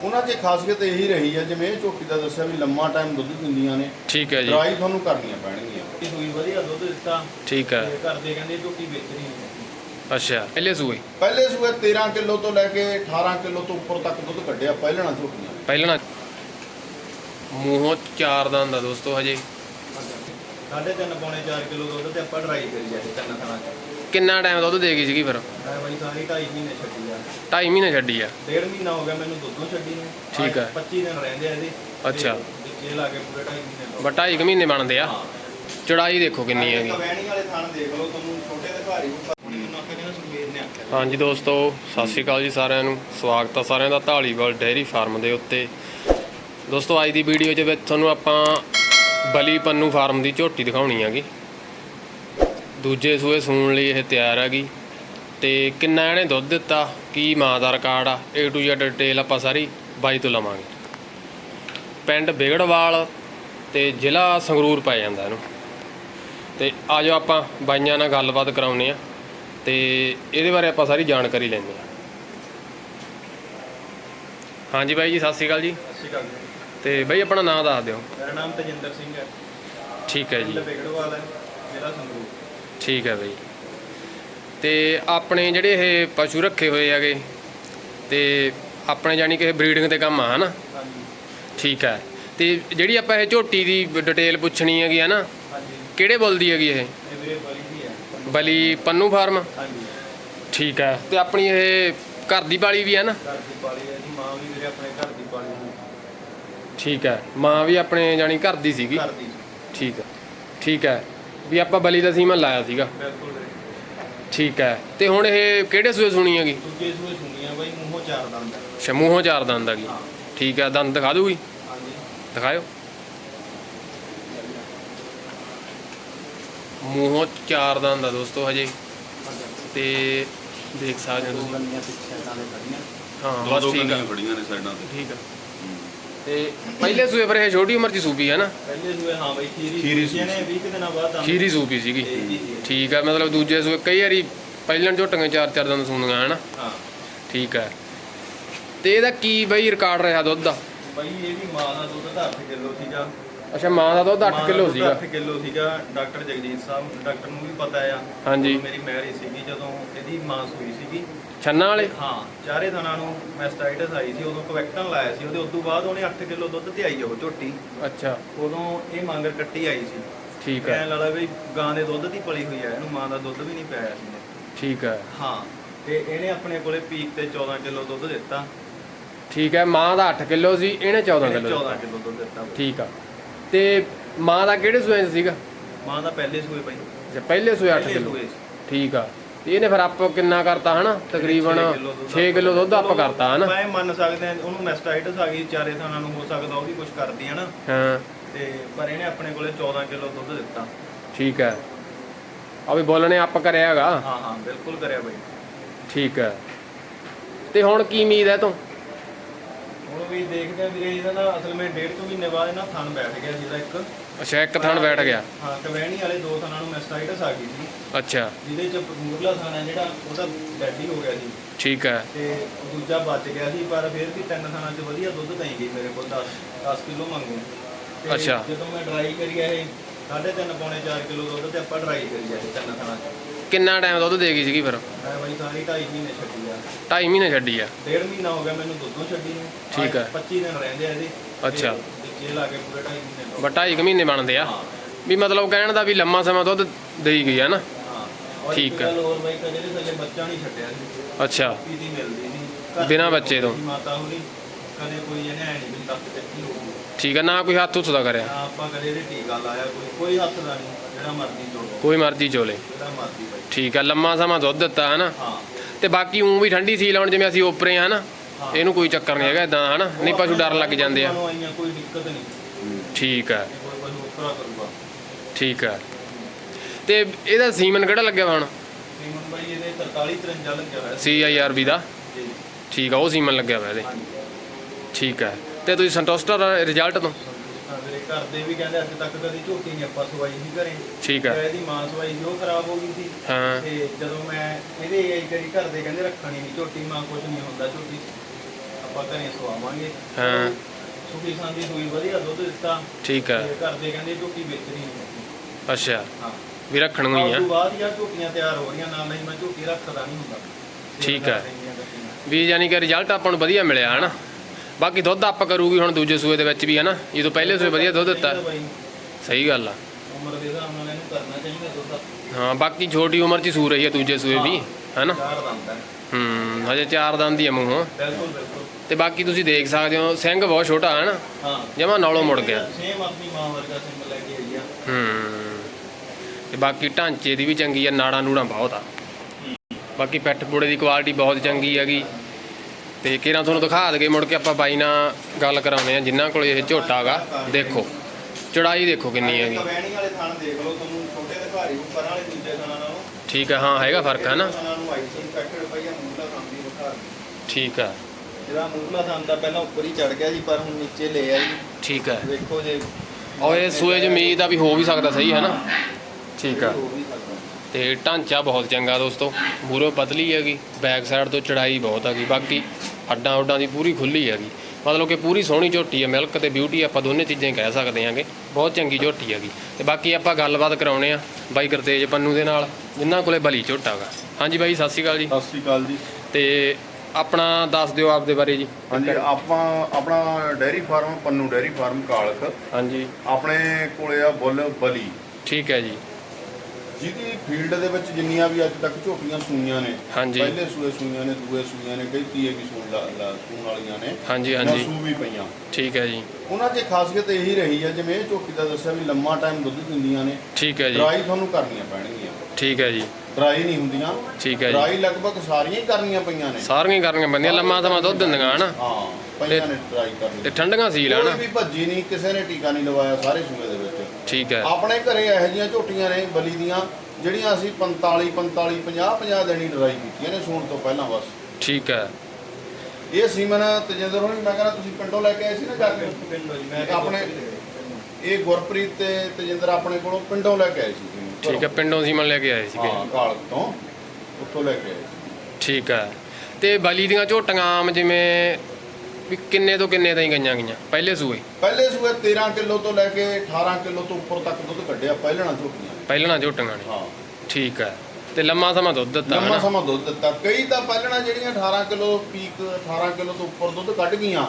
ਉਹਨਾਂ 'ਚ ਖਾਸੀਅਤ ਇਹੀ ਰਹੀ ਹੈ ਜਿਵੇਂ ਇਹ ਝੋਟੀ ਦਾ ਦੱਸਿਆ ਵੀ ਲੰਮਾ ਟਾਈਮ ਦੁੱਧ ਦਿੰਦੀਆਂ ਨੇ। ਠੀਕ ਹੈ ਜੀ। ਦਵਾਈ ਤੁਹਾਨੂੰ ਕਰਨੀਆਂ ਪੈਣਗੀਆਂ। ਇਹ ਸੂਈ ਵਧੀਆ ਦੁੱਧ ਦਿੱਤਾ ਠੀਕ ਹੈ। ਘਰ ਦੇ ਕਹਿੰਦੇ ਝੋਟੀ ਵੇਚਣੀ ਹੈ। ਅੱਛਾ ਪਹਿਲੇ ਸੂਏ? ਪਹਿਲੇ ਸੂਏ 13 ਕਿਲੋ ਤੋਂ ਲੈ ਕੇ 18 ਕਿਲੋ ਤੋਂ ਉੱਪਰ ਤੱਕ ਦੁੱਧ ਕੱਢਿਆ ਪਹਿਲਣਾ ਝੋਟੀਆਂ। ਪਹਿਲਣਾ? ਮੂੰਹੋਂ ਚਾਰ ਦੰਦ ਆ ਦੋਸਤੋ ਹਜੇ। ਸਾਢੇ ਤਿੰਨ ਪੌਣੇ 4 ਕਿਲੋ ਦੁੱਧ ਤੇ ਆਪਾਂ ਡਰਾਈ ਕਰੀ ਜਾਂਦੇ ਤਿੰਨ ਥਾਂ ਚ ਕਿੰਨਾ ਟਾਈਮ ਦੁੱਧ ਦੇ ਗਈ ਸੀਗੀ ਫਿਰ? ਮੈਂ ਬਾਈ ਸਾਰੀ 2.5 ਮਹੀਨੇ ਛੱਡੀ ਆ। 2.5 ਮਹੀਨੇ ਛੱਡੀ ਆ? ਡੇਢ ਮਹੀਨਾ ਹੋ ਗਿਆ ਮੈਨੂੰ ਦੁੱਧੋਂ ਛੱਡੀ ਨੂੰ। ਠੀਕ ਹੈ। 25 ਦਿਨ ਰਹਿੰਦੇ ਆ ਇਹਦੇ। ਅੱਛਾ। ਇਹ ਲਾ ਕੇ ਪੂਰੇ 2.5 ਮਹੀਨੇ। ਬਟ ਬਣਦੇ ਆ? ਚੜਾਈ ਦੇਖੋ ਕਿੰਨੀ ਹੈਗੀ। ਕਵੈਣੀ ਵਾਲੇ ਥਾਣ ਦੇਖ ਲਓ ਤੁਹਾਨੂੰ ਛੋਟੇ ਤੇ ਭਾਰੀ ਹਾਂਜੀ ਦੋਸਤੋ ਸਤਿ ਸ਼੍ਰੀ ਅਕਾਲ ਜੀ ਸਾਰਿਆਂ ਨੂੰ। ਸਵਾਗਤ ਹੈ ਸਾਰਿਆਂ ਦਾ ਢਾਲੀਵਾਲ ਡੇਅਰੀ ਫਾਰਮ ਦੇ ਉੱਤੇ। ਦੋਸਤੋ ਅੱਜ ਦੀ ਵੀਡੀਓ 'ਚ ਵਿੱਚ ਤੁਹਾਨੂੰ ਆਪਾਂ ਬਲੀ ਪੰਨੂ ਫਾਰਮ ਦੀ ਝੋਟੀ ਦਿਖਾਉਣੀ ਹੈਗੀ। ਦੂਜੇ ਸੂਏ ਸੂਣ ਲਈ ਇਹ ਤਿਆਰ ਹੈਗੀ ਤੇ ਕਿੰਨਾ ਇਹਨੇ ਦੁੱਧ ਦਿੱਤਾ? ਕੀ ਮਾਂ ਦਾ ਰਿਕਾਰਡ ਆ? A to Z ਡਿਟੇਲ ਆਪਾਂ ਸਾਰੀ ਬਾਈ ਤੋਂ ਲਵਾਂਗੇ। ਪਿੰਡ ਬਿਗੜਵਾਲ ਤੇ ਜ਼ਿਲ੍ਹਾ ਸੰਗਰੂਰ ਪੈ ਜਾਂਦਾ ਇਹਨੂੰ। ਤੇ ਆਜੋ ਆਪਾਂ ਬਾਈਆਂ ਨਾਲ ਗੱਲਬਾਤ ਕਰਾਉਨੇ ਆ ਤੇ ਇਹਦੇ ਬਾਰੇ ਆਪਾਂ ਸਾਰੀ ਜਾਣਕਾਰੀ ਲੈਂਦੇ ਹਾਂ। ਹਾਂਜੀ ਬਾਈ ਜੀ ਸਤਿ ਸ਼੍ਰੀ ਅਕਾਲ ਜੀ। ਸਤਿ ਸ਼੍ਰੀ ਅਕਾਲ ਜੀ। ਤੇ ਬਾਈ ਆਪਣਾ ਨਾਮ ਦੱਸ ਦਿਓ। ਮੇਰਾ ਨਾਮ ਤਜਿੰਦਰ ਸਿੰਘ ਹੈ। ਠੀਕ ਹੈ ਜੀ। ਪਿੰਡ ਬਿਗੜਵਾਲ ਹੈ ਜ਼ਿਲ੍ਹਾ ਸੰਗਰੂਰ। ਠੀਕ ਹੈ ਬਾਈ। ਤੇ ਆਪਣੇ ਜਿਹੜੇ ਇਹ ਪਸ਼ੂ ਰੱਖੇ ਹੋਏ ਹੈਗੇ ਤੇ ਆਪਣੇ ਜਾਨੀ ਕਿ ਇਹ ਬਰੀਡਿੰਗ ਤੇ ਕੰਮ ਆ ਹਨਾ? ਹਾਂਜੀ। ਠੀਕ ਹੈ। ਤੇ ਜਿਹੜੀ ਆਪਾਂ ਇਹ ਝੋਟੀ ਦੀ ਡਿਟੇਲ ਪੁੱਛਣੀ ਹੈਗੀ ਹਨਾ ਹਾਂਜੀ। ਕਿਹੜੇ ਬੁੱਲ ਦੀ ਹੈਗੀ ਇਹ? ਇਹ ਵੀਰੇ ਬਲੀ ਹੈ। ਬਲੀ ਪੰਨੂ ਫਾਰਮ? ਹਾਂਜੀ। ਠੀਕ ਹੈ। ਤੇ ਆਪਣੀ ਇਹ ਘਰ ਦੀ ਬਾਲੀ ਵੀ ਹੈ ਨਾ? ਘਰ ਦੀ ਪਾਲੀ ਹੈ ਜੀ ਮਾਂ ਵੀ ਵੀਰੇ ਆਪਣੇ ਘਰ ਦੀ ਪਾਲੀ ਹੋਈ ਠੀਕ ਹੈ। ਮਾਂ ਵੀ ਆਪਣੇ ਜਾਨੀ ਘਰ ਦੀ ਸੀਗੀ? ਘਰ ਦੀ। ਠੀਕ ਹੈ। ਠੀਕ ਹੈ। ਵੀ ਆਪਾਂ ਬਲੀ ਦਾ ਸੀਮਨ ਲਾਇਆ ਸੀਗਾ। ਬਿਲਕੁਲ ਠੀਕ ਹੈ। ਤੇ ਹੁਣ ਇਹ ਕਿਹੜੇ ਸੂਏ ਸੁਣੀ ਹੈਗੀ? ਦੂਜੇ ਸੂਏ ਸੁਣੀਆਂ ਬਾਈ ਮੂੰਹੋਂ ਚਾਰ ਦੰਦ ਹੈ। ਸ਼ਮੂਹੋਂ ਚਾਰ ਦੰਦ ਹੈਗੀ ਹਾਂ। ਠੀਕ ਹੈ ਦੰਦ ਦਿਖਾ ਦੂਗੀ ਹਾਂਜੀ। ਦਿਖਾਇਓ। ਮੂੰਹੋਂ ਚਾਰ ਦੰਦ ਆ ਦੋਸਤੋ ਹਜੇ। ਤੇ ਦੇਖ ਸਕਦੇ ਹੋ ਤੁਸੀਂ। ਹਾਂ ਬਸ ਦੋ ਠੀਕ ਆ। ਖੜੀਆਂ ਨੇ ਸਾਈਡਾਂ ਤੇ। ਠੀਕ ਆ। ਤੇ ਪਹਿਲੇ ਸੂਏ ਪਰ ਇਹ ਛੋਟੀ ਉਮਰ 'ਚ ਸੂਪੀ ਹੈ ਨਾ? ਪਹਿਲੇ ਸੂਏ ਹਾਂ ਬਾਈ ਖੀਰੀ ਖੀਰੀ ਸੂਈ ਨੇ 20 ਕੁ ਦਿਨਾਂ ਬਾਅਦ ਖੀਰੀ ਸੂਪੀ ਸੀਗੀ। ਦੇ। ਠੀਕ ਆ ਮਤਲਬ ਦੂਜੇ ਸੂਏ ਕਈ ਵਾਰੀ ਪਹਿਲਣ ਝੋਟੀਆਂ ਚਾਰ ਚਾਰ ਦੰਦ ਸੂੰਦੀਆਂ ਹਨਾ ਹਾਂ। ਠੀਕ ਹੈ। ਤੇ ਇਹਦਾ ਕੀ ਬਈ ਰਿਕਾਰਡ ਰਿਹਾ ਦੁੱਧ ਦਾ? ਬਾਈ ਇਹਦੀ ਮਾਂ ਦਾ ਦੁੱਧ ਤਾਂ 8 ਕਿਲੋ ਸੀਗਾ। ਅੱਛਾ ਮਾਂ ਦਾ ਦੁੱਧ 8 ਮਾਂ ਦਾ ਕਿਲੋ ਸੀਗਾ। 8 ਕਿਲੋ ਸੀਗਾ ਡਾਕਟਰ ਜਗਜੀਤ ਸਾਹਿਬ ਡਾਕਟਰ ਨੂੰ ਵੀ ਪਤਾ ਆ। ਹਾਂਜੀ। ਮੇਰੀ ਮੈਰਿਜ ਸੀਗੀ ਜਦੋਂ ਇਹਦੀ ਮਾਂ ਸੂਈ ਸੀਗੀ। ਛੰਨਾ ਵਾਲੇ? ਹਾਂ ਚਾਰੇ ਦਿਨਾਂ ਨੂੰ ਮੈਸਟਾਈਟਸ ਆਈ ਸੀ ਉਦੋਂ ਕਵੈਕਟਨ ਲਾਇਆ ਸੀ ਉਹਦੇ ਉਦੋਂ ਬਾਅਦ ਉਹਨੇ 8 ਕਿਲੋ ਦੁੱਧ ਤੇ ਆਈ ਉਹ ਝੋਟੀ। ਅੱਛਾ। ਉਦੋਂ ਇਹ ਮੰਗਰ ਕੱਟੀ ਆਈ ਸੀ। ਠੀਕ ਐ ਹੈ ਲੱਗਦਾ ਵੀ ਗਾਂ ਦੇ ਦੁੱਧ ਦੀ ਪਲੀ ਹੋਈ ਆ ਇਹਨੂੰ ਮਾਂ ਦਾ ਦੁੱਧ ਵੀ ਨਹੀਂ ਪਿਆਇਆ ਸੀ। ਠੀਕ ਹੈ ਹਾਂ ਤੇ ਇਹਨੇ ਆਪਣੇ ਕੋਲੇ ਪੀਕ ਤੇ 14 ਕਿਲੋ ਦੁੱਧ ਦਿੱਤਾ। ਠੀਕ ਹੈ ਮਾਂ ਦਾ 8 ਕਿਲੋ ਸੀ ਇਹਨੇ 14 ਇਹਨੇ ਕਿਲੋ 14 ਕਿਲੋ ਦੁੱਧ ਦਿੱਤਾ। ਠੀਕ ਆ। ਤੇ ਮਾਂ ਦਾ ਕਿਹੜੇ ਸੂਏ 'ਚ ਸੀਗਾ? ਮਾਂ ਦਾ ਪਹਿਲੇ ਸੂਏ ਪਈ ਅੱਛਾ ਪਹਿਲੇ ਸੂਏ 8 ਪਹਿਲੇ ਕਿਲੋ। ਸੂਏ ਠੀਕ ਆ। ਤੇ ਇਹਨੇ ਫਿਰ ਆਪ ਕਿੰਨਾ ਕਰਤਾ ਹਨਾ? ਤਕਰੀਬਨ 6 ਕਿਲੋ ਦੁੱਧ ਆਪ ਕਰਤਾ ਹਨਾ? ਮੈਂ ਮੰਨ ਸਕਦੇ ਆ ਉਹਨੂੰ ਮੈਸਟਾਈਟਸ ਆ ਗਈ ਚਾਰੇ ਥਾਣਾ ਨੂੰ ਹੋ ਸਕਦਾ ਉਹ ਵੀ ਕੁਝ ਕਰਦੀ ਹੈ ਨਾ ਹਾਂ। ਤੇ ਪਰ ਇਹਨੇ ਆਪਣੇ ਕੋਲੇ 14 ਕਿਲੋ ਦੁੱਧ ਦਿੱਤਾ। ਠੀਕ ਹੈ ਆ ਵੀ ਬੋਲਣੇ ਆਪ ਕਰਿਆ ਹੈਗਾ। ਹਾਂ ਹਾਂ ਬਿਲਕੁਲ ਕਰਿਆ ਬਾਈ ਠੀਕ ਹੈ ਤੇ ਹੁਣ ਕੀ ਉਮੀਦ ਹੈ ਤੂੰ? ਹੁਣ ਵੀ ਦੇਖਦੇ ਆ ਵੀਰੇ ਇਹਦਾ ਨਾ ਅਸਲ ਵਿੱਚ ਡੇਢ ਕੁ ਮਹੀਨੇ ਬਾਅਦ ਇਹਨਾਂ ਥਣ ਬੈਠ ਗਿਆ ਸੀ ਇਹਦਾ ਇੱਕ। ਅੱਛਾ ਇੱਕ ਥਣ ਬੈਠ ਗਿਆ। ਹਾਂ ਕਵੈਣੀ ਵਾਲੇ ਦੋ ਥਣਾਂ ਨੂੰ ਮੈਸਟਾਈਟਸ ਆ ਗਈ ਸੀ। ਅੱਛਾ। ਜਿਹਦੇ ਚ ਮੂਰਲਾ ਥਣ ਹੈ ਜਿਹੜਾ ਉਹਦਾ ਡੈਡ ਹੀ ਹੋ ਗਿਆ ਸੀ ਠੀਕ ਹੈ। ਤੇ ਦੂਜਾ ਬਚ ਗਿਆ ਸੀ ਪਰ ਫਿਰ ਵੀ ਤਿੰਨ ਥਾਣਾ 'ਚ ਵਧੀਆ ਦੁੱਧ ਦਈ ਗਈ ਮੇਰੇ ਕੋਲ 10 10 ਕਿਲੋ ਮੰਗੂ। ਤੇ ਅੱਛਾ। ਜਦੋਂ ਮੈਂ ਡਰਾਈ ਕਰੀ ਇਹ ਸਾਢੇ ਤਿੰਨ ਪੌਣੇ 4 ਕਿਲੋ ਦੁੱਧ ਤੇ ਆਪਾਂ ਡਰਾਈ ਕਰੀ ਇਹ ਤਿੰਨ ਥਾਣਾ 'ਚ ਕਿੰਨਾ ਟਾਈਮ ਦੁੱਧ ਦੇ ਗਈ ਸੀਗੀ ਫਿਰ? ਮੈਂ ਬਾਈ ਸਾਰੀ 2.5 ਮਹੀਨੇ ਛੱਡੀ ਆ। 2.5 ਮਹੀਨੇ ਛੱਡੀ ਆ? ਡੇਢ ਮਹੀਨਾ ਹੋ ਗਿਆ ਮੈਨੂੰ ਦੁੱਧੋਂ ਛੱਡੀ ਨੂੰ। ਠੀਕ ਹੈ। 25 ਦਿਨ ਰਹਿੰਦੇ ਆ ਇਹਦੇ। ਅੱਛਾ। ਤੇ ਇਹ ਲਾ ਕੇ ਪੂਰੇ 2.5 ਮਹੀਨੇ ਲਓ। ਬਟ 2.5 ਮਹੀਨੇ ਬਣਦੇ ਆ। ਵੀ ਮਤਲਬ ਕਹਿਣ ਦਾ ਵੀ ਲੰਮਾ ਸਮਾਂ ਦੁੱਧ ਦੇਈ ਗਈ ਹੈ ਨਾ। ਹਾਂ। ਔਰ ਠੀਕ। ਗੱਲ ਹੋਰ ਬਾਈ ਕਦੇ ਦੇ ਥੱਲੇ ਬੱਚਾ ਨਹੀਂ ਛੱਡਿਆ ਸੀ। ਅੱਛਾ। ਪੀਦੀ ਮਿਲਦੀ ਨਹੀਂ। ਘਰ ਬਿਨਾਂ ਬੱਚੇ ਤੋਂ। ਮਾਤਾ ਹੋਣੀ। ਕਦੇ ਕੋਈ ਇਹਨੇ ਐ ਨਹੀਂ ਵੀ ਤੱਕ ਚੱਕੀ ਹੋਊਗੀ ਠੀਕ ਹੈ ਨਾ ਕੋਈ ਹੱਥ ਹੁੱਥ ਦਾ ਕਰਿਆ ਨਾ ਆਪਾਂ ਕਦੇ ਇਹਦੇ ਟੀਕਾ ਲਾਇਆ ਕੋਈ ਕੋਈ ਹੱਥ ਦਾ ਨਹੀਂ ਜਿਹੜਾ ਮਰਜ਼ੀ ਜੋੜੋ ਕੋਈ ਮਰਜ਼ੀ ਚੋਲੇ ਜਿਹੜਾ ਮਰਜ਼ੀ ਬਾਈ ਠੀਕ ਹੈ ਲੰਮਾ ਸਮਾਂ ਦੁੱਧ ਦਿੱਤਾ ਹੈ ਨਾ ਹਾਂ ਤੇ ਬਾਕੀ ਉਂ ਵੀ ਠੰਡੀ ਸੀ ਲਾਉਣ ਜਿਵੇਂ ਅਸੀਂ ਓਪਰੇ ਆ ਨਾ ਹਾਂ। ਇਹਨੂੰ ਕੋਈ ਚੱਕਰ ਨਹੀਂ ਹੈਗਾ ਇਦਾਂ ਹਨਾ ਨਹੀਂ ਪਸ਼ੂ ਡਰ ਲੱਗ ਜਾਂਦੇ ਆ ਪਸ਼ੂਆਂ ਨੂੰ ਆਈਆਂ ਕੋਈ ਦਿੱਕਤ ਨਹੀਂ ਠੀਕ ਹੈ ਇਹ ਕੋਈ ਪਸ਼ੂ ਉਪਰਾ ਕਰੂਗਾ ਠੀਕ ਹੈ ਤੇ ਇਹਦਾ ਸੀਮਨ ਕਿਹੜਾ ਲੱਗਿਆ ਵਾ ਹੁਣ ਸੀਮਨ ਬਾਈ ਇਹਦੇ 43 53 ਲੱਗਿਆ ਹੋਇਆ ਸੀ ਸੀਆਈਆਰਬੀ ਦਾ ਜੀ ਠੀਕ ਆ ਉਹ ਸੀਮਨ ਲੱਗਿਆ ਹੋਇਆ ਇਹਦੇ ਹਾਂਜੀ ਠੀਕ ਹੈ। ਤੇ ਤੁਸੀਂ ਸੰਤੁਸ਼ਟ ਹੋ ਰਿਜ਼ਲਟ ਤੋਂ? ਮੇਰੇ ਘਰ ਦੇ ਵੀ ਕਹਿੰਦੇ ਅੱਜ ਤੱਕ ਕਦੀ ਝੋਟੀ ਨਹੀਂ ਆਪਾਂ ਸਵਾਈ ਸੀ ਘਰੇ। ਠੀਕ ਹੈ। ਇਹਦੀ ਮਾਂ ਸਵਾਈ ਸੀ ਉਹ ਖਰਾਬ ਹੋ ਗਈ ਸੀ। ਹਾਂ। ਤੇ ਜਦੋਂ ਮੈਂ ਇਹਦੇ ਇੱਕ ਵਾਰੀ ਘਰ ਦੇ ਕਹਿੰਦੇ ਰੱਖਣੀ ਨਹੀਂ ਝੋਟੀ ਮਾਂ ਕੁਝ ਨਹੀਂ ਹੁੰਦਾ ਝੋਟੀ। ਆਪਾਂ ਘਰੇ ਸਵਾਵਾਂਗੇ। ਹਾਂ। ਸੁਖੀ ਸਾਂਦੀ ਸੂਈ ਵਧੀਆ ਦੁੱਧ ਦਿੱਤਾ। ਠੀਕ ਹੈ। ਤੇ ਘਰ ਦੇ ਕਹਿੰਦੇ ਝੋਟੀ ਵੇਚਣੀ ਨਹੀਂ ਅੱਛਾ। ਹਾਂ। ਵੀ ਰੱਖਣ ਨੂੰ ਹੀ ਉਸ ਆ ਤੋਂ ਬਾਅਦ ਹੀ ਆ ਝੋਟੀਆਂ ਤਿਆਰ ਹੋ ਰਹੀਆਂ ਨਾਲ ਨਹੀਂ ਮੈਂ ਝੋਟੀ ਰੱਖਦਾ ਨਹੀਂ ਹੁੰਦਾ। ਠੀਕ ਹੈ। ਇੰਨੀਆਂ ਗੱਡੀਆਂ। ਵੀ ਯਾਨੀ ਕਿ ਰਿਜ਼ਲਟ ਆਪਾਂ ਨੂੰ ਵਧੀਆ ਮਿਲਿਆ ਹਨਾ? ਬਾਕੀ ਦੁੱਧ ਆਪ ਕਰੂਗੀ ਹੁਣ ਦੂਜੇ ਸੂਏ ਦੇ ਵਿੱਚ ਵੀ ਹਨਾ? ਜਦੋਂ ਪਹਿਲੇ ਸੂਏ ਵਧੀਆ ਦੁੱਧ ਦਿੱਤਾ। ਸਹੀ ਗੱਲ ਆ। ਉਮਰ ਦੇ ਹਿਸਾਬ ਨਾਲ ਇਹਨੂੰ ਕਰਨਾ ਚਾਹੀਦਾ ਦੁੱਧ। ਹਾਂ ਬਾਕੀ ਛੋਟੀ ਉਮਰ 'ਚ ਹੀ ਸੂ ਰਹੀ ਹੈ ਦੂਜੇ ਸੂਏ ਵੀ ਹਨਾ? ਚਾਰ ਦੰਦ ਹੈ ਹੂੰ ਹਜੇ ਚਾਰ ਦੰਦ ਹੀ ਆ ਮੂੰਹੋਂ। ਬਿਲਕੁਲ ਬਿਲਕੁਲ। ਤੇ ਬਾਕੀ ਤੁਸੀਂ ਦੇਖ ਸਕਦੇ ਹੋ ਸਿੰਘ ਬਹੁਤ ਛੋਟਾ ਹੈ ਨਾ ਹਾਂ। ਜਮਾ ਨੌਲੋਂ ਮੁੜ ਗਿਆ। ਸੇਮ ਆਪਣੀ ਮਾਂ ਵਰਗਾ ਸਿੰਬਲ ਲੈ ਕੇ ਆਈ ਆ। ਹੂੰ। ਤੇ ਬਾਕੀ ਢਾਂਚੇ ਦੀ ਵੀ ਚੰਗੀ ਆ ਨਾੜਾਂ ਨੂੜਾਂ ਬਹੁਤ ਆ। ਬਾਕੀ ਪੈਠ ਪੂੜੇ ਦੀ ਕੁਆਲਿਟੀ ਬਹੁਤ ਚੰਗੀ ਹੈਗੀ। ਤੇ ਕਿਰਾਂ ਤੁਹਾਨੂੰ ਦਿਖਾ ਦਗੇ ਮੁੜ ਕੇ ਆਪਾਂ ਬਾਈ ਨਾਲ ਗੱਲ ਕਰਾਉਂਦੇ ਆ ਜਿਨ੍ਹਾਂ ਕੋਲ ਇਹ ਝੋਟਾ ਹੈਗਾ ਦੇਖੋ ਚੜਾਈ ਦੇਖੋ ਕਿੰਨੀ ਹੈਗੀ। ਕਵੈਣੀ ਵਾਲੇ ਥਣ ਦੇਖ ਲਓ ਤੁਹਾਨੂੰ ਛੋਟੇ ਦੇ ਭਾਰੀ ਉੱਪਰ ਵਾਲੇ ਦੂਜੇ ਥਣਾਂ ਨਾਲੋਂ ਠੀਕ ਹੈ ਹਾਂ ਹੈਗਾ ਫ਼ਰਕ ਹੈ ਨਾ? ਥਣਾਂ ਨੂੰ ਆਈ ਸੀ ਪੈਕਟ ਪਈਆ ਮੂਲਾ ਥਣ ਦੀ ਵਿਖਾ ਠੀਕ ਹੈ। ਜਿਹੜਾ ਮੂਲਾ ਦਾ ਪਹਿਲਾਂ ਉੱਪਰ ਹੀ ਚੜ ਗਿਆ ਜੀ ਪਰ ਹੁਣ ਨੀਚੇ ਲੈ ਆਈ। ਠੀਕ ਹੈ। ਵੇਖੋ ਜੇ ਔਰ ਇਹ ਸੂਏ ਉਮੀਦ ਆ ਵੀ ਹੋ ਵੀ ਸਕਦਾ ਸਹੀ ਹੈ ਨਾ? ਠੀਕ ਆ ਹੋ ਤੇ ਢਾਂਚਾ ਬਹੁਤ ਚੰਗਾ ਦੋਸਤੋ। ਮੂਰੋਂ ਪਤਲੀ ਹੈਗੀ ਬੈਕ ਸਾਈਡ ਤੋਂ ਚੜਾਈ ਬਹੁਤ ਹੈਗੀ। ਬਾਕੀ ਹੱਡਾਂ ਹੁੱਡਾਂ ਦੀ ਪੂਰੀ ਖੁੱਲੀ ਹੈਗੀ। ਮਤਲਬ ਕਿ ਪੂਰੀ ਸੋਹਣੀ ਝੋਟੀ ਹੈ ਮਿਲਕ ਤੇ ਬਿਊਟੀ ਆਪਾਂ ਦੋਨੇ ਚੀਜ਼ਾਂ ਹੀ ਕਹਿ ਸਕਦੇ ਹਾਂਗੇ। ਬਹੁਤ ਚੰਗੀ ਝੋਟੀ ਹੈਗੀ। ਤੇ ਬਾਕੀ ਆਪਾਂ ਗੱਲਬਾਤ ਕਰਾਉਣੇ ਆ ਬਾਈ ਗੁਰਤੇਜ ਪੰਨੂ ਦੇ ਨਾਲ ਜਿਨ੍ਹਾਂ ਕੋਲੇ ਬਲੀ ਝੋਟਾ ਹੈਗਾ ਹਾਂਜੀ ਬਾਈ ਸਤਿ ਸ਼੍ਰੀ ਅਕਾਲ ਜੀ। ਸਤਿ ਸ੍ਰੀ ਅਕਾਲ ਜੀ। ਤੇ ਆਪਣਾ ਦੱਸ ਦਿਓ ਆਪਦੇ ਬਾਰੇ ਜੀ। ਹਾਂਜੀ ਆਪਾਂ ਆਪਣਾ dairy farm Pannu dairy farm Kalakh. ਹਾਂਜੀ। ਆਪਣੇ ਕੋਲੇ ਆ ਬੁੱਲ ਬਲੀ। ਠੀਕ ਹੈ ਜੀ। ਜਿਹਦੀ ਫੀਲਡ ਦੇ ਵਿੱਚ ਜਿੰਨੀਆਂ ਵੀ ਅੱਜ ਤੱਕ ਝੋਟੀਆਂ ਸੂਈਆਂ ਨੇ ਹਾਂਜੀ। ਪਹਿਲੇ ਸੂਏ ਸੂਈਆਂ ਨੇ ਦੂਏ ਸੂਈਆਂ ਨੇ ਕਈ ਤੀਏ ਵੀ ਸੂਣ ਲਾ- ਲਾ- ਸੂਣ ਵਾਲੀਆਂ ਨੇ ਹਾਂਜੀ ਜਾਂ ਹਾਂਜੀ। ਸੂ ਵੀ ਪਈਆਂ। ਠੀਕ ਹੈ ਜੀ। ਉਹਨਾਂ ਦੀ ਖਾਸੀਅਤ ਇਹੀ ਰਹੀ ਹੈ ਜਿਵੇਂ ਇਹ ਝੋਟੀ ਦਾ ਦੱਸਿਆ ਵੀ ਲੰਮਾ ਟਾਈਮ ਦੁੱਧ ਦਿੰਦੀਆਂ ਨੇ ਠੀਕ ਹੈ ਜੀ। ਡਰਾਈ ਤੁਹਾਨੂੰ ਕਰਨੀਆਂ ਪੈਣਗੀਆਂ। ਠੀਕ ਹੈ ਜੀ। ਡਰਾਈ ਨਹੀਂ ਹੁੰਦੀਆਂ ਠੀਕ ਹੈ ਜੀ। ਡਰਾਈ ਲਗਭਗ ਸਾਰੀਆਂ ਹੀ ਕਰਨੀਆਂ ਪਈਆਂ ਨੇ। ਸਾਰੀਆਂ ਹੀ ਕਰਨੀਆਂ ਪੈਂਦੀਆਂ ਲੰਮਾ ਸਮਾਂ ਦੁੱਧ ਦਿੰਦੀਆਂ ਹਨਾ? ਹਾਂ ਪਈਆਂ ਨੇ ਡਰਾਈ ਕਰਨੀਆਂ। ਤੇ ਠੰਡੀਆਂ ਸੀਲ ਹਨਾ ਕੋਈ ਵੀ ਭੱਜੀ ਨਹੀਂ ਕਿਸੇ ਨੇ ਟੀਕਾ ਨਹੀਂ ਲਵਾਇਆ ਸਾਰੇ ਸੂਏ ਦੇ ਵਿੱਚ। ਠੀਕ ਹੈ। ਆਪਣੇ ਘਰੇ ਇਹੋ ਜਿਹੀਆਂ ਝੋਟੀਆਂ ਨੇ ਬਲੀ ਦੀਆਂ ਜਿਹੜੀਆਂ ਅਸੀਂ 45 45 50 50 ਦਿਨ ਹੀ ਡਰਾਈ ਕੀਤੀਆਂ ਨੇ ਸੂਣ ਤੋਂ ਪਹਿਲਾਂ ਬਸ। ਠੀਕ ਹੈ। ਇਹ ਸੀਮਨ ਤਜਿੰਦਰ ਹੋਣੀ ਮੈਂ ਕਹਿੰਦਾ ਤੁਸੀਂ ਪਿੰਡੋਂ ਲੈ ਕੇ ਆਏ ਸੀ ਨਾ ਜਾ ਕੇ? ਪਿੰਡੋਂ ਜੀ ਮੈਂ ਆਪਣੇ- ਇਹ ਗੁਰਪ੍ਰੀਤ ਤੇ ਤਜਿੰਦਰ ਆਪਣੇ ਕੋਲੋਂ ਪਿੰਡੋਂ ਲੈ ਕੇ ਆਏ ਸੀ। ਠੀਕ ਹੈ ਪਿੰਡੋਂ ਸੀਮਨ ਲੈ ਕੇ ਆਏ ਸੀਗੇ। ਹਾਂ ਕਾਲਕ ਤੋਂ ਉੱਥੋਂ ਲੈ ਕੇ ਆਏ ਸੀ। ਠੀਕ ਹੈ। ਤੇ ਬਲੀ ਦੀਆਂ ਝੋਟੀਆਂ ਆਮ ਜਿਵੇਂ ਵੀ ਕਿੰਨੇ ਤੋਂ ਕਿੰਨੇ ਤਾਈਂ ਗਈਆਂ ਗਈਆਂ? ਪਹਿਲੇ ਸੂਏ। ਪਹਿਲੇ ਸੂਏ 13 ਕਿਲੋ ਤੋਂ ਲੈ ਕੇ 18 ਕਿਲੋ ਤੋਂ ਉੱਪਰ ਤੱਕ ਦੁੱਧ ਕੱਢਿਆ ਪਹਿਲਣਾ ਝੋਟੀਆਂ। ਪਹਿਲਣਾ ਝੋਟੀਆਂ ਨੇ। ਹਾਂ। ਠੀਕ ਹੈ। ਤੇ ਲੰਮਾ ਸਮਾਂ ਦੁੱਧ ਦਿੱਤਾ ਲੰਮਾ ਸਮਾਂ ਦੁੱਧ ਦਿੱਤਾ। ਕਈ ਤਾਂ ਪਹਿਲਣਾ ਜਿਹੜੀਆਂ 18 ਕਿਲੋ ਪੀਕ 18 ਕਿਲੋ ਤੋਂ ਉੱਪਰ ਦੁੱਧ ਕੱਢ ਗਈਆਂ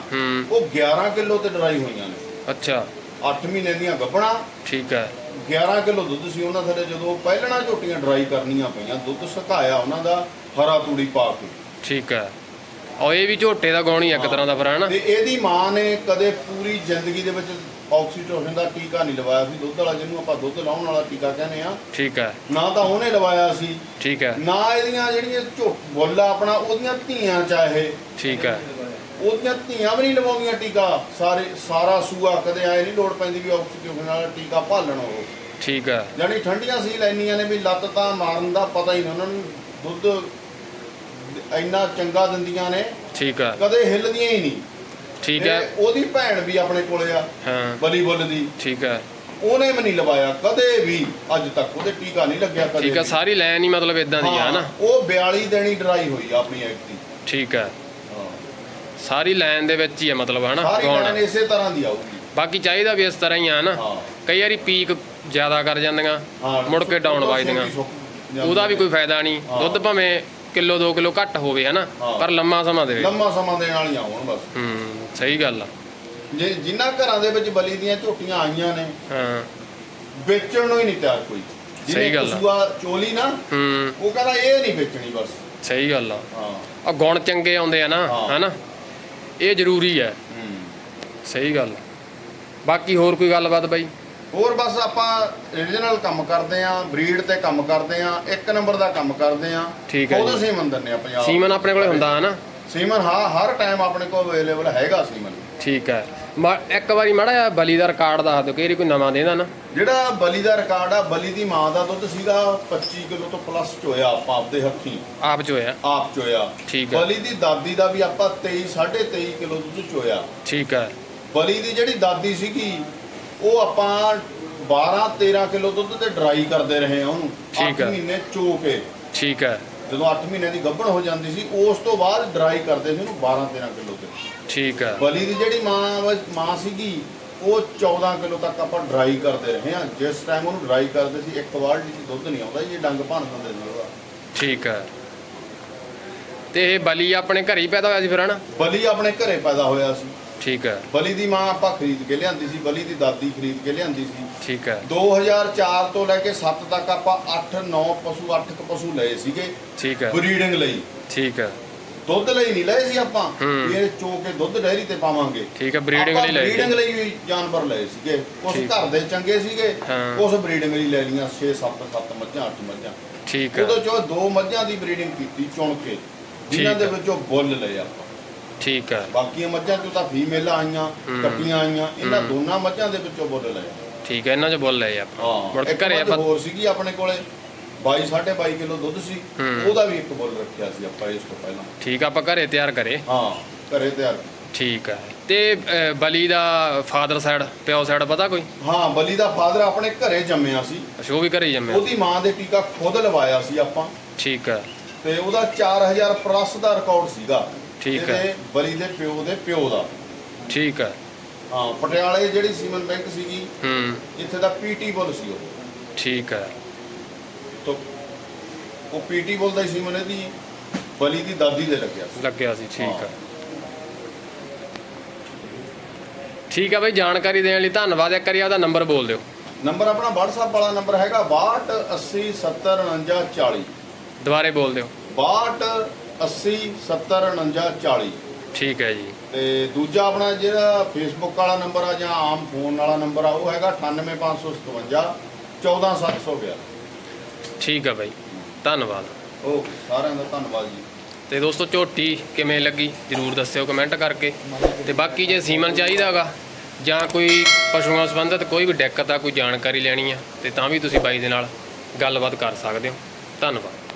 ਉਹ 11 ਕਿਲੋ ਤੇ ਡਰਾਈ ਹੋਈਆਂ ਨੇ। ਅੱਛਾ। 8 ਮਹੀਨੇ ਦੀਆਂ ਗੱਭਣਾ। ਠੀਕ ਹੈ। 11 ਕਿਲੋ ਦੁੱਧ ਸੀ ਉਹਨਾਂ ਥੱਲੇ ਜਦੋਂ ਪਹਿਲਣਾ ਝੋਟੀਆਂ ਡਰਾਈ ਕਰਨੀਆਂ ਪਈਆਂ ਦੁੱਧ ਸੁਕਾਇਆ ਉਹਨਾਂ ਦਾ ਹਰਾ ਤੂੜੀ ਪਾ ਕੇ। ਠੀਕ ਹੈ। ਔਰ ਇਹ ਵੀ ਝੋਟੇ ਦਾ ਗੌਣ ਹੀ ਆ ਇੱਕ ਤਰ੍ਹਾਂ ਦਾ ਫਿਰ ਹਨਾ? ਤੇ ਇਹਦੀ ਮਾਂ ਨੇ ਕਦੇ ਪੂਰੀ ਜ਼ਿੰਦਗੀ ਦੇ ਵਿੱਚ ਆਕਸੀਟੋਸਿਨ ਦਾ ਟੀਕਾ ਨਹੀਂ ਲਵਾਇਆ ਸੀ। ਦੁੱਧ ਵਾਲਾ ਜਿਹਨੂੰ ਆਪਾਂ ਦੁੱਧ ਲਾਉਣ ਵਾਲਾ ਟੀਕਾ ਕਹਿੰਦੇ ਆ ਠੀਕ ਹੈ। ਨਾ ਤਾਂ ਉਹਨੇ ਲਵਾਇਆ ਸੀ ਠੀਕ ਹੈ। ਨਾ ਇਹਦੀਆਂ ਜਿਹੜੀਆਂ ਝੋ ਬੁੱਲ ਆਪਣਾ ਉਹਦੀਆਂ ਧੀਆਂ ਚਾਹੇ। ਠੀਕ ਹੈ। ਉਹਦੀਆਂ ਧੀਆਂ ਵੀ ਨਹੀਂ ਲਵਾਉਂਦੀਆਂ ਟੀਕਾ। ਸਾਰੇ ਸਾਰਾ ਸੂਆ ਕਦੇ ਆਏ ਨਹੀਂ ਲੋੜ ਪੈਂਦੀ ਵੀ ਆਕਸੀਟੋਸਿਨ ਵਾਲਾ ਟੀਕਾ ਭਾਲਣ ਉਹ। ਠੀਕ ਹੈ। ਜਾਨੀ ਠੰਡੀਆਂ ਸੀ ਲੈਣੀਆਂ ਨੇ ਵੀ ਲੱਤ ਤਾਂ ਮਾਰਨ ਦਾ ਪਤਾ ਹੀ ਨਹੀਂ ਉਹਨਾਂ ਨੂੰ। ਦੁੱਧ ਇੰਨਾ ਚੰਗਾ ਦਿੰਦੀਆਂ ਨੇ ਠੀਕ ਹੈ ਕਦੇ ਹਿੱਲਦੀਆਂ ਹੀ ਨਹੀਂ। ਠੀਕ ਤੇ ਹੈ ਉਹਦੀ ਭੈਣ ਵੀ ਆਪਣੇ ਕੋਲੇ ਆ ਹਾਂ। ਬਲੀ ਬੁੱਲ ਦੀ। ਠੀਕ ਹੈ ਉਹਨੇ ਵੀ ਨਹੀਂ ਲਵਾਇਆ ਕਦੇ ਵੀ ਅੱਜ ਤੱਕ ਉਹਦੇ ਟੀਕਾ ਨਹੀਂ ਲੱਗਿਆ ਕਦੇ ਠੀਕ ਵੀ। ਸਾਰੀ ਲਾਈਨ ਹੀ ਮਤਲਬ ਇਦਾਂ ਦੀ ਆ ਹਾਂ, ਹਨਾ ਉਹ 42 ਦਿਨੀ ਡਰਾਈ ਹੋਈ ਆ ਆਪਣੀ ਐਕ ਦੀ। ਠੀਕ ਹੈ। ਸਾਰੀ ਲਾਈਨ ਦੇ ਵਿੱਚ ਹੀ ਹੈ ਮਤਲਬ ਹਨਾ? ਸਾਰੀ ਲਾਈਨ ਇਸੇ ਤਰ੍ਹਾਂ ਦੀ ਆਊਗੀ। ਬਾਕੀ ਚਾਹੀਦਾ ਵੀ ਇਸ ਤਰ੍ਹਾਂ ਹੀ ਆ ਹਨਾ? ਕਈ ਵਾਰੀ ਪੀਕ ਜ਼ਿਆਦਾ ਕਰ ਜਾਂਦੀਆਂ ਮੁੜ ਕੇ ਡਾਊਨ ਵੱਜਦੀਆਂ। ਉਹਦਾ ਵੀ। ਕੋਈ ਫਾਇਦਾ ਨਹੀਂ। ਦੁੱਧ ਭਾਵੇਂ ਕਿਲੋ 2 ਕਿਲੋ ਘੱਟ ਹੋਵੇ ਹਨਾ? ਹਾਂ। ਪਰ ਲੰਮਾ ਸਮਾਂ ਦੇਵੇ ਲੰਮਾ ਸਮਾਂ ਦੇਣ ਵਾਲੀਆਂ ਹੋਣ ਬਸ। ਹੂੰ ਸਹੀ ਗੱਲ ਆ। ਜੇ ਜਿਨ੍ਹਾਂ ਘਰਾਂ ਦੇ ਵਿੱਚ ਬਲੀ ਦੀਆਂ ਝੋਟੀਆਂ ਆਈਆਂ ਨੇ ਹਾਂ। ਵੇਚਣ ਨੂੰ ਹੀ ਨਹੀਂ ਤਿਆਰ ਕੋਈ। ਸਹੀ ਗੱਲ ਆ। ਕਸੂਆ ਚੋਲੀ ਨਾ ਹੂੰ। ਉਹ ਕਹਿੰਦਾ ਇਹ ਨਹੀਂ ਵੇਚਣੀ ਬਸ। ਸਹੀ ਗੱਲ ਆ। ਹਾਂ। ਆ ਗੁਣ ਚੰਗੇ ਆਉਂਦੇ ਆ ਨਾ ਹਾਂ। ਹਨਾ? ਇਹ ਜ਼ਰੂਰੀ ਹੈ ਹੂੰ। ਸਹੀ ਗੱਲ। ਬਾਕੀ ਹੋਰ ਕੋਈ ਗੱਲਬਾਤ ਬਾਈ? ਹੋਰ ਬਸ ਆਪਾਂ ਰੀਜਨਲ ਕੰਮ ਕਰਦੇ ਆਂ ਬਰੀਡ ਤੇ ਕੰਮ ਕਰਦੇ ਆਂ ਇੱਕ ਨੰਬਰ ਦਾ ਕੰਮ ਕਰਦੇ ਆਂ ਠੀਕ ਹੈ ਉਹਦਾ। ਸੀਮਨ ਦਿੰਨੇ ਆ ਪੰਜਾਬ ਸੀਮਨ ਆਪਣੇ ਕੋਲੇ ਹੁੰਦਾ ਹਨਾ ਸੀਮਨ ਹਾਂ ਹਰ ਟਾਈਮ ਆਪਣੇ ਕੋਲ ਅਵੇਲੇਬਲ ਹੈਗਾ ਸੀਮਨ ਠੀਕ ਹੈ। ਇੱਕ ਵਾਰੀ ਮਾੜਾ ਜਿਹਾ ਬਲੀ ਦਾ ਰਿਕਾਰਡ ਦੱਸ ਦਿਓ ਕਿ ਕੋਈ ਨਵਾਂ ਦੇਦਾ ਨਾ। ਜਿਹੜਾ ਬਲੀ ਦਾ ਰਿਕਾਰਡ ਆ ਬਲੀ ਦੀ ਮਾਂ ਦਾ ਦੁੱਧ ਸੀਗਾ 25 ਕਿਲੋ ਤੋਂ ਪਲੱਸ ਚੋਇਆ ਆਪਾਂ ਆਪਦੇ ਹੱਥੀਂ। ਆਪ ਚ ਹੋਇਆ। ਆਪ ਚੋਇਆ ਠੀਕ ਹੈ। ਬਲੀ ਦੀ ਦਾਦੀ ਦਾ ਵੀ ਆਪਾਂ 23 23.5 ਕਿਲੋ ਦੁੱਧ ਚੋਇਆ ਠੀਕ ਹੈ। ਬਲੀ ਦੀ ਜਿਹੜੀ ਦਾਦੀ ਸੀਗੀ ਉਹ ਆਪਾਂ 12 13 ਕਿਲੋ ਦੁੱਧ ਤੇ ਡਰਾਈ ਕਰਦੇ ਰਹੇ ਆ ਉਹਨੂੰ। ਠੀਕ 8 ਹੈ। ਮਹੀਨੇ ਚੋ ਕੇ। ਠੀਕ ਹੈ। ਜਦੋਂ 8 ਮਹੀਨੇ ਦੀ ਗੱਭਣ ਹੋ ਜਾਂਦੀ ਸੀ ਉਸ ਤੋਂ ਬਾਅਦ ਡਰਾਈ ਕਰਦੇ ਸੀ ਉਹਨੂੰ 12 13 ਕਿਲੋ ਤੇ। ਠੀਕ ਹੈ। ਬਲੀ ਦੀ ਜਿਹੜੀ ਮਾਂ ਵਾ- ਮਾਂ ਸੀਗੀ ਉਹ 14 ਕਿਲੋ ਤੱਕ ਆਪਾਂ ਡਰਾਈ ਕਰਦੇ ਰਹੇ ਹਾਂ। ਜਿਸ ਟਾਈਮ ਉਹਨੂੰ ਡਰਾਈ ਕਰਦੇ ਸੀ ਇੱਕ ਬਾਲਟੀ ਚ ਦੁੱਧ ਨਹੀਂ ਆਉਂਦਾ ਜੀ ਇਹ ਡੰਗ ਭੰਨ ਦਿੰਦੇ ਸੀ ਉਹਦਾ। ਠੀਕ ਹੈ। ਤੇ ਇਹ ਬਲੀ ਆਪਣੇ ਘਰੇ ਹੀ ਪੈਦਾ ਹੋਇਆ ਸੀ ਫਿਰ ਹਨਾ? ਬਲੀ ਆਪਣੇ ਘਰੇ ਪੈਦਾ ਹੋਇਆ ਸੀ। ਠੀਕ ਹੈ। ਬਲੀ ਦੀ ਮਾਂ ਆਪਾਂ ਖਰੀਦ ਕੇ ਲਿਆਂਦੀ ਸੀ ਬਲੀ ਦੀ ਦਾਦੀ ਖਰੀਦ ਕੇ ਲਿਆਂਦੀ ਸੀ। ਠੀਕ ਹੈ। 2004 ਤੋਂ ਲੈ ਕੇ 7 ਤੱਕ ਆਪਾਂ 8 9 ਪਸ਼ੂ 8 ਕ ਪਸ਼ੂ ਲਏ ਸੀਗੇ ਠੀਕ ਹੈ। ਬਰੀਡਿੰਗ ਲਈ। ਠੀਕ ਹੈ। ਦੁੱਧ ਲਈ ਨਹੀਂ ਲਏ ਸੀ ਆਪਾਂ। ਵੀ ਇਹ ਚੋ ਕੇ ਦੁੱਧ ਡੈਰੀ ਤੇ ਪਾਵਾਂਗੇ। ਠੀਕ ਹੈ ਬਰੀਡਿੰਗ ਲਈ ਲੈ ਬਰੀਡਿੰਗ ਲਈ ਵੀ ਜਾਨਵਰ ਲਏ ਸੀਗੇ। ਠੀਕ। ਘਰ ਦੇ ਚੰਗੇ ਸੀਗੇ। ਕੁਝ ਬਰੀਡਿੰਗ ਲਈ ਲੈ ਲਈਆਂ 6 7 7 ਮੱਝਾਂ 8 ਮੱਝਾਂ। ਠੀਕ ਹੈ। ਉਦੋਂ ਚੋਂ ਦੋ ਮੱਝਾਂ ਦੀ ਬਰੀਡਿੰਗ ਕੀਤੀ ਚੁਣ ਕੇ। ਜਿਨ੍ਹਾਂ ਦੇ। ਵਿੱਚੋਂ ਬੁੱਲ ਲਏ ਆਪਾਂ। ਠੀਕ ਹੈ। ਬਾਕੀਆਂ ਮੱਝਾਂ ਚੋਂ ਤਾਂ ਫੀਮੇਲਾਂ ਆਈਆਂ। ਕੱਟੀਆਂ ਆਈਆਂ ਇਹਨਾਂ। ਦੋਨਾਂ ਮੱਝਾਂ ਦੇ ਵਿੱਚੋਂ ਬੁੱਲ ਲਏ। ਠੀਕ ਹੈ ਇਹਨਾਂ 'ਚ ਬੋਲ ਲਏ ਆਪਾਂ। ਹਾਂ ਮੁੜ ਕੇ ਘਰੇ ਆਪਾਂ ਹੋਰ ਸੀਗੀ ਆਪਣੇ ਕੋਲੇ 22 22.5 ਕਿਲੋ ਦੁੱਧ ਸੀ। ਉਹਦਾ ਵੀ ਇੱਕ ਬੁੱਲ ਰੱਖਿਆ ਸੀ ਆਪਾਂ ਇਸ ਤੋਂ ਪਹਿਲਾਂ। ਠੀਕ ਆਪਾਂ ਘਰੇ ਤਿਆਰ ਕਰੇ। ਹਾਂ ਘਰੇ ਤਿਆਰ। ਠੀਕ ਹੈ ਤੇ ਬਲੀ ਦਾ ਫਾਦਰ ਸਾਈਡ ਪਿਓ ਸਾਈਡ ਪਤਾ ਕੋਈ? ਹਾਂ ਬਲੀ ਦਾ ਫਾਦਰ ਆਪਣੇ ਘਰੇ ਜੰਮਿਆ ਸੀ। ਅੱਛਾ ਉਹ ਵੀ ਘਰੇ ਜੰਮਿਆ। ਉਹਦੀ ਮਾਂ ਦੇ ਟੀਕਾ ਖੁਦ ਲਵਾਇਆ ਸੀ ਆਪਾਂ। ਠੀਕ ਹੈ ਤੇ ਉਹਦਾ 4000 ਪਲੱਸ ਦਾ ਰਿਕਾਰਡ ਸੀਗਾ। ਠੀਕ ਹੈ। ਇਹਦੇ ਬਲੀ ਦੇ ਪਿਓ ਦੇ ਪਿਓ ਦਾ। ਠੀਕ ਹੈ। ਹਾਂ ਪਟਿਆਲੇ ਜਿਹੜੀ ਸੀਮਨ ਬੈਂਕ ਸੀਗੀ ਹੂੰ। ਇੱਥੇ ਦਾ ਪੀਟੀ ਬੁੱਲ ਸੀ ਉਹ। ਠੀਕ ਹੈ। ਤੋਂ ਉਹ ਪੀਟੀ ਬੁੱਲ ਦਾ ਹੀ ਸੀਮਨ ਇਹਦੀ ਬਲੀ ਦੀ ਦਾਦੀ ਦੇ ਲੱਗਿਆ ਸੀ। ਲੱਗਿਆ ਸੀ ਠੀਕ ਹਾਂ। ਠੀਕ ਹੈ ਬਾਈ ਜਾਣਕਾਰੀ ਦੇਣ ਲਈ ਧੰਨਵਾਦ। ਇੱਕ ਵਾਰੀ ਆਪਦਾ ਨੰਬਰ ਬੋਲ ਦਿਓ। ਨੰਬਰ ਆਪਣਾ WhatsApp ਵਾਲਾ ਨੰਬਰ ਹੈਗਾ 62 80 70 49 40 ਦੁਬਾਰੇ ਬੋਲ ਦਿਓ। 62 80 70 49 40 ਠੀਕ ਹੈ ਜੀ। ਤੇ ਦੂਜਾ ਆਪਣਾ ਜਿਹੜਾ ਫੇਸਬੁੱਕ ਵਾਲਾ ਨੰਬਰ ਆ ਜਾਂ ਆਮ ਫੋਨ ਵਾਲਾ ਨੰਬਰ ਆ ਉਹ ਹੈਗਾ 98557 14711 ਠੀਕ ਹੈ ਬਾਈ। ਧੰਨਵਾਦ। ਓਕੇ ਸਾਰਿਆਂ ਦਾ ਧੰਨਵਾਦ ਜੀ। ਤੇ ਦੋਸਤੋ ਝੋਟੀ ਕਿਵੇਂ ਲੱਗੀ? ਜਰੂਰ ਦੱਸਿਓ ਕਮੈਂਟ ਕਰਕੇ। ਤੇ ਬਾਕੀ ਜੇ ਸੀਮਨ ਚਾਹੀਦਾਗਾ ਜਾਂ ਕੋਈ ਪਸ਼ੂਆਂ ਸੰਬੰਧਿਤ ਕੋਈ ਵੀ ਦਿੱਕਤ ਆ ਕੋਈ ਜਾਣਕਾਰੀ ਲੈਣੀ ਆ ਤੇ ਤਾਂ ਵੀ ਤੁਸੀਂ ਬਾਈ ਦੇ ਨਾਲ ਗੱਲਬਾਤ ਕਰ ਸਕਦੇ ਹੋ। ਧੰਨਵਾਦ।